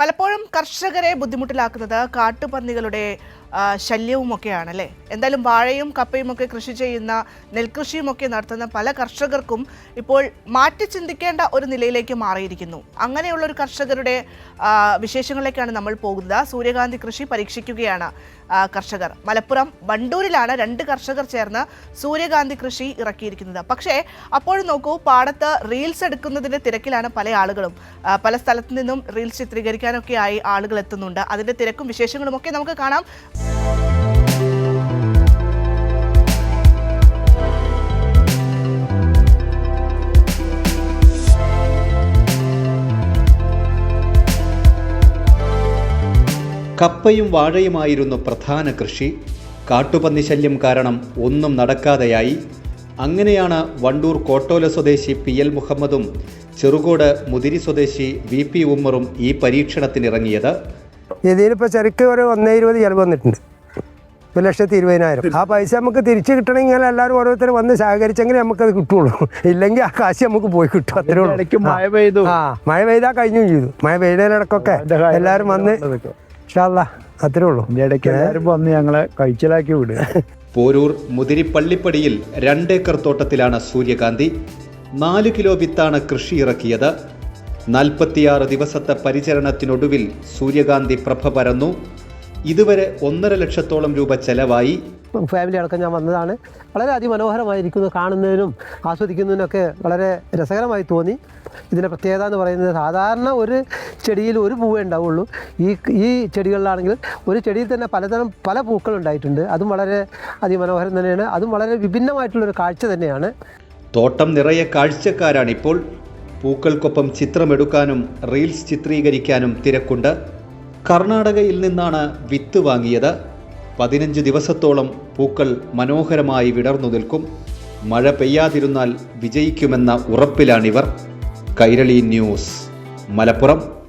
പലപ്പോഴും കർഷകരെ ബുദ്ധിമുട്ടിലാക്കുന്നത് കാട്ടുപന്നികളുടെ ശല്യവുമൊക്കെയാണ് അല്ലേ എന്തായാലും വാഴയും കപ്പയും ഒക്കെ കൃഷി ചെയ്യുന്ന നെൽകൃഷിയും ഒക്കെ നടത്തുന്ന പല കർഷകർക്കും ഇപ്പോൾ മാറ്റി ചിന്തിക്കേണ്ട ഒരു നിലയിലേക്ക് മാറിയിരിക്കുന്നു. അങ്ങനെയുള്ള ഒരു കർഷകരുടെ വിശേഷങ്ങളിലേക്കാണ് നമ്മൾ പോകുന്നത്. സൂര്യകാന്തി കൃഷി പരീക്ഷിക്കുകയാണ് കർഷകർ. മലപ്പുറം വണ്ടൂരിലാണ് രണ്ട് കർഷകർ ചേർന്ന് സൂര്യകാന്തി കൃഷി ഇറക്കിയിരിക്കുന്നത്. പക്ഷേ അപ്പോഴും നോക്കൂ പാടത്ത് റീൽസ് എടുക്കുന്നതിന്റെ തിരക്കിലാണ് പല ആളുകളും. പല സ്ഥലത്തു നിന്നും റീൽസ് ചിത്രീകരിക്കാനൊക്കെ ആയി ആളുകൾ എത്തുന്നുണ്ട്. അതിന്റെ തിരക്കും വിശേഷങ്ങളും ഒക്കെ നമുക്ക് കാണാം. കപ്പയും വാഴയുമായിരുന്നു പ്രധാന കൃഷി. കാട്ടുപന്നി ശല്യം കാരണം ഒന്നും നടക്കാതെയായി. അങ്ങനെയാണ് വണ്ടൂർ കോട്ടോല സ്വദേശി പി എൽ മുഹമ്മദും ചെറുകോട് മുതിരി സ്വദേശി വി പി ഉമ്മറും ഈ പരീക്ഷണത്തിനിറങ്ങിയത്. ഇതിലിപ്പോൾ ചെറുക്ക് ഒരു ഒന്നേ ഇരുപത് ചിലവ് വന്നിട്ടുണ്ട്. ഒരു ലക്ഷത്തി ഇരുപതിനായിരം. ആ പൈസ നമുക്ക് തിരിച്ചു കിട്ടണമെങ്കിൽ എല്ലാവരും ഓരോരുത്തരും വന്ന് സഹകരിച്ചെങ്കിൽ നമുക്കത് കിട്ടുള്ളൂ. ഇല്ലെങ്കിൽ ആ കാശ് നമുക്ക് പോയി കിട്ടും അത്രേ ഉള്ളൂ. മഴ പെയ്തു. ആ മഴ പെയ്താൽ കഴിഞ്ഞും ചെയ്തു. മഴ പെയ്തതിനിടക്കൊക്കെ എല്ലാവരും വന്ന് ഇഷ്ടമല്ല അത്രേ ഉള്ളൂ. ഇടയ്ക്ക് എല്ലാവരും വന്ന് ഞങ്ങളെ കഴിച്ചിലാക്കി വിടുക. പോരൂർ മുതിരിപ്പള്ളിപ്പടിയിൽ രണ്ടേക്കർ തോട്ടത്തിലാണ് സൂര്യകാന്തി. നാല് കിലോ വിത്താണ് കൃഷി ഇറക്കിയത്. നാൽപ്പത്തിയാറ് ദിവസത്തെ പരിചരണത്തിനൊടുവിൽ സൂര്യകാന്തി പ്രഭ പരന്നു. ഇതുവരെ ഒന്നര ലക്ഷത്തോളം രൂപ ചെലവായി. ഫാമിലി അടക്കം ഞാൻ വന്നതാണ്. വളരെ അതിമനോഹരമായിരിക്കുന്നു കാണുന്നതിനും ആസ്വദിക്കുന്നതിനൊക്കെ വളരെ രസകരമായി തോന്നി. ഇതിന്റെ പ്രത്യേകത എന്ന് പറയുന്നത് സാധാരണ ഒരു ചെടിയിൽ ഒരു പൂവേ ഉണ്ടാവുള്ളൂ. ഈ ഈ ചെടികളിലാണെങ്കിൽ ഒരു ചെടിയിൽ തന്നെ പലതരം പല പൂക്കൾ ഉണ്ടായിട്ടുണ്ട്. അതും വളരെ അതിമനോഹരം തന്നെയാണ്. അതും വളരെ വിഭിന്നമായിട്ടുള്ളൊരു കാഴ്ച തന്നെയാണ്. തോട്ടം നിറയെ കാഴ്ചക്കാരാണിപ്പോൾ. പൂക്കൾക്കൊപ്പം ചിത്രമെടുക്കാനും റീൽസ് ചിത്രീകരിക്കാനും തിരക്കുണ്ട്. കർണാടകയിൽ നിന്നാണ് വിത്ത് വാങ്ങിയത്. പതിനഞ്ച് ദിവസത്തോളം പൂക്കൾ മനോഹരമായി വിടർന്നു നിൽക്കും. മഴ പെയ്യാതിരുന്നാൽ വിജയിക്കുമെന്ന ഉറപ്പിലാണിവർ. കൈരളി ന്യൂസ് മലപ്പുറം.